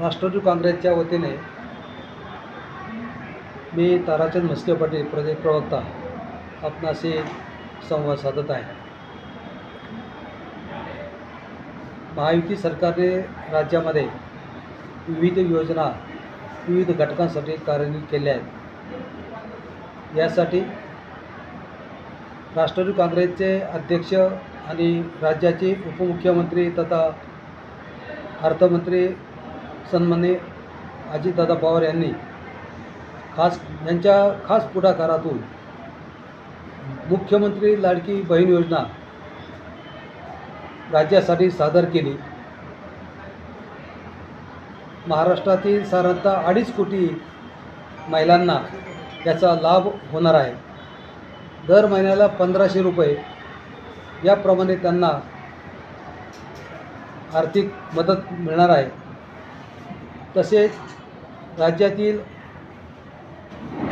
राष्ट्रवादी काँग्रेसच्या वतीने मी ताराचंद म्हस्के पाटील प्रदेश प्रवक्ता आपणाशी संवाद साधत आहे. महायुती सरकारने राज्यामध्ये विविध योजना विविध घटकांसाठी कार्यान्वित केल्या आहेत. यासाठी राष्ट्रवादी काँग्रेसचे अध्यक्ष आणि राज्याचे उपमुख्यमंत्री तथा अर्थमंत्री सन्माननीय अजितदादा पवार यांनी खास यांच्या खास पुढाकारातून मुख्यमंत्री लाडकी बहीण योजना राज्यासाठी सादर केली. महाराष्ट्रातील साधारणतः अडीच कोटी महिलांना याचा लाभ होणार आहे. दर महिन्याला पंधराशे रुपये. याप्रमाणे त्यांना आर्थिक मदत मिळणार आहे. तसेच राज्यातील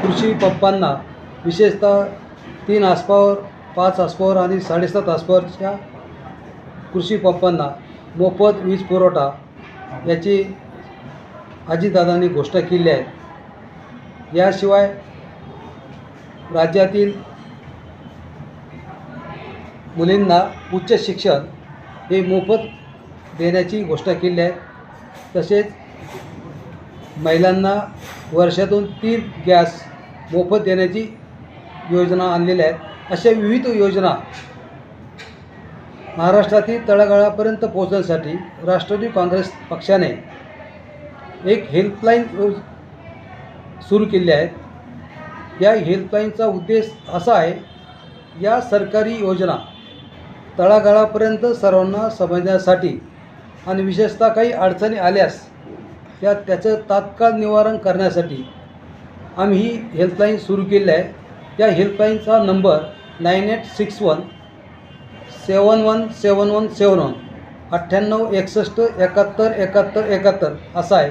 कृषी पंपांना विशेषतः तीन आसपावर पाच आसपावर आणि साडेसात आसपावरच्या कृषी पंपांना मोफत वीज पुरवठा याची अजितदादांनी घोषणा केली आहे. याशिवाय राज्यातील मुलींना उच्च शिक्षण हे मोफत देण्याची घोषणा केली आहे. तसेच महिलांना वर्षातून तीन गॅस मोफत देण्याची योजना आणलेल्या आहेत. अशा विविध योजना महाराष्ट्रातील तळागाळापर्यंत पोहोचण्यासाठी राष्ट्रवादी काँग्रेस पक्षाने एक हेल्पलाईन योज सुरू केली आहेत या हेल्पलाईनचा उद्देश असा आहे या सरकारी योजना तळागाळापर्यंत सर्वांना समजण्यासाठी आणि विशेषतः काही अडचणी आल्यास त्या त्याचं तात्काळ निवारण करण्यासाठी आम्ही ही हेल्पलाईन सुरू केली आहे. या हेल्पलाईनचा number nine eight six one seven one seven one seven one अठ्ठ्याण्णव एकसष्ट एकाहत्तर एकाहत्तर एकाहत्तर. असा आहे.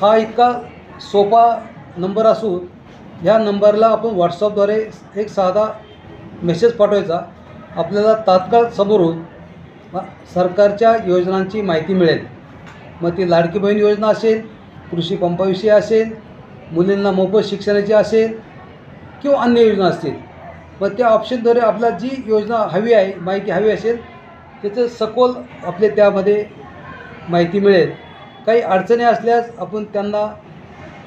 हा इतका सोपा नंबर असून ह्या नंबरला आपण व्हॉट्सअपद्वारे एक साधा मेसेज पाठवायचा. आपल्याला तात्काळ समोरून सरकारच्या योजनांची माहिती मिळेल. मग ती लाडकी बहीण योजना असेल कृषी पंपाविषयी असेल मुलींना मोफत शिक्षणाची असेल किंवा अन्य योजना असतील. पण त्या ऑप्शनद्वारे आपला जी योजना हवी आहे माहिती हवी असेल त्याचं सखोल आपले त्यामध्ये माहिती मिळेल. काही अडचणी असल्यास आपण त्यांना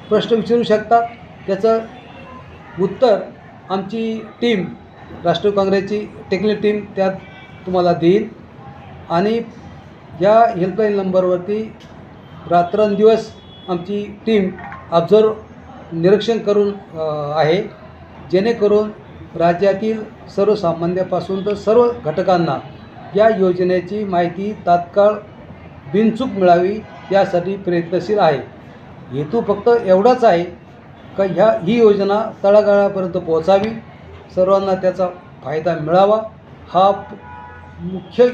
प्रश्न विचारू शकतात त्याचं उत्तर आमची टीम राष्ट्रीय काँग्रेसची टेक्निकल टीम त्यात तुम्हाला देईल. आणि या हेल्पलाईन नंबरवरती रात्रंदिवस आमची टीम ऑब्झर्व निरीक्षण करून आहे. जेणेकरून राज्यातील सर्वसामान्यापासून तर सर्व घटकांना या योजनेची माहिती तात्काळ बिनचूक मिळावी यासाठी प्रयत्नशील आहे. हेतू फक्त एवढाच आहे का ह्या ही योजना तळागाळापर्यंत पोहोचावी? सर्वांना त्याचा फायदा मिळावा. हा मुख्य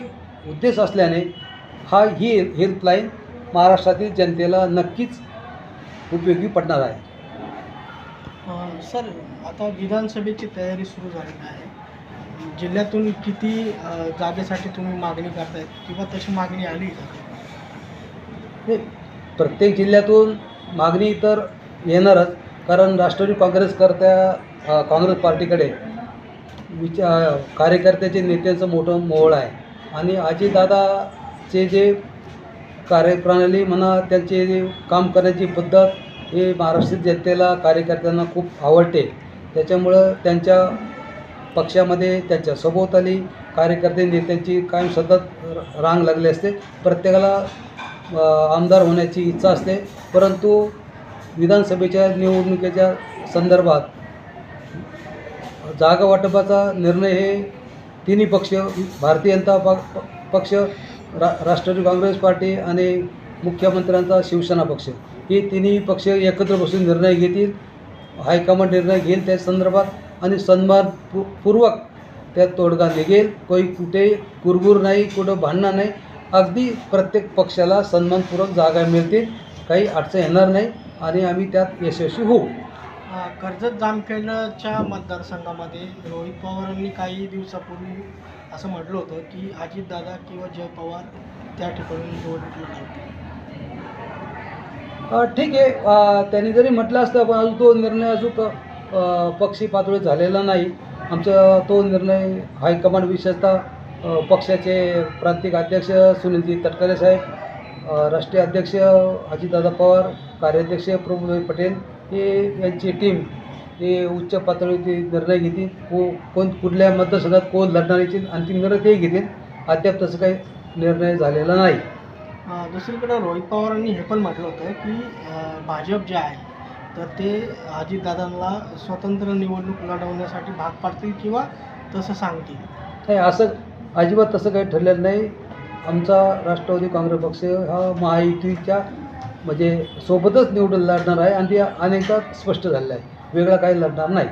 उद्देश असल्याने हा ही हेल्पलाईन महाराष्ट्रातील जनतेला नक्कीच उपयोगी पडणार आहे. सर आता विधानसभेची तयारी सुरू झालेली आहे. जिल्ह्यातून किती जागेसाठी तुम्ही मागणी करतायत किंवा तशी मागणी आली का? हे प्रत्येक जिल्ह्यातून मागणी तर येणारच कारण राष्ट्रवादी काँग्रेसकर्त्या काँग्रेस पार्टीकडे विचा कार्यकर्त्याचे नेत्यांचं मोठं मोहळ आहे. आणि आजीदादाचे जे कार्यप्रणाली म्हणा त्यांचे जे काम करण्याची पद्धत हे महाराष्ट्र जनतेला कार्यकर्त्यांना खूप आवडते. त्याच्यामुळं त्यांच्या पक्षामध्ये त्यांच्या सभोवताली कार्यकर्ते नेत्यांची कायम सतत रांग लागली असते. प्रत्येकाला आमदार होण्याची इच्छा असते. परंतु विधानसभेच्या निवडणुकीच्या संदर्भात जागा वाटपाचा निर्णय हे तिन्ही पक्ष भारतीय जनता प- पक्ष रा राष्ट्रवादी काँग्रेस पार्टी आणि मुख्यमंत्र्यांचा शिवसेना पक्ष. हे तिन्ही पक्ष एकत्र बसून निर्णय घेतील हायकमांड निर्णय घेईल त्या संदर्भात आणि सन्मानपूर्वक त्यात तोडगा निघेल. कोई कुठे कुरबुर नाही कुठं भांडणं नाही अगदी प्रत्येक पक्षाला सन्मानपूर्वक जागा मिळतील. काही अडचण येणार नाही आणि आम्ही त्यात यशस्वी होऊ. कर्जत जामखेडच्या मतदारसंघामध्ये रोहित पवारांनी काही दिवसापूर्वी असं म्हटलं होतं की अजितदादा किंवा जय पवार त्या ठिकाणी निवडणूक लढवतील ठीक आहे. त्यांनी जरी म्हटलं असतं पण अजून तो निर्णय अजून पक्षी पातळी झालेला नाही. आमचा तो निर्णय हायकमांड विशेषतः पक्षाचे प्रांतिक अध्यक्ष सुनीलजी तटकरे साहेब राष्ट्रीय अध्यक्ष अजितदादा पवार कार्याध्यक्ष प्रभुभाई पटेल हे यांची टीम हे उच्च पातळीवर ते निर्णय घेतील. को कोण कुठल्या मतदारसंघात कोण लढणार याची अंतिम निर्णय ते घेतील. अद्याप तसं काही निर्णय झालेला नाही. दुसरीकडे रोहित पवारांनी हे पण म्हटलं होतं की भाजप जे आहे तर ते अजितदादांना स्वतंत्र निवडणूक लढवण्यासाठी भाग पाडतील किंवा तसं सांगतील? नाही असं अजिबात तसं काही ठरलेलं नाही. आमचा राष्ट्रवादी काँग्रेस पक्ष हा महायुतीच्या म्हणजे सोबतच निवडून लढणार आहे आणि ते अनेकदा स्पष्ट झालेलं आहे. वेगळं काही लढणार नाही.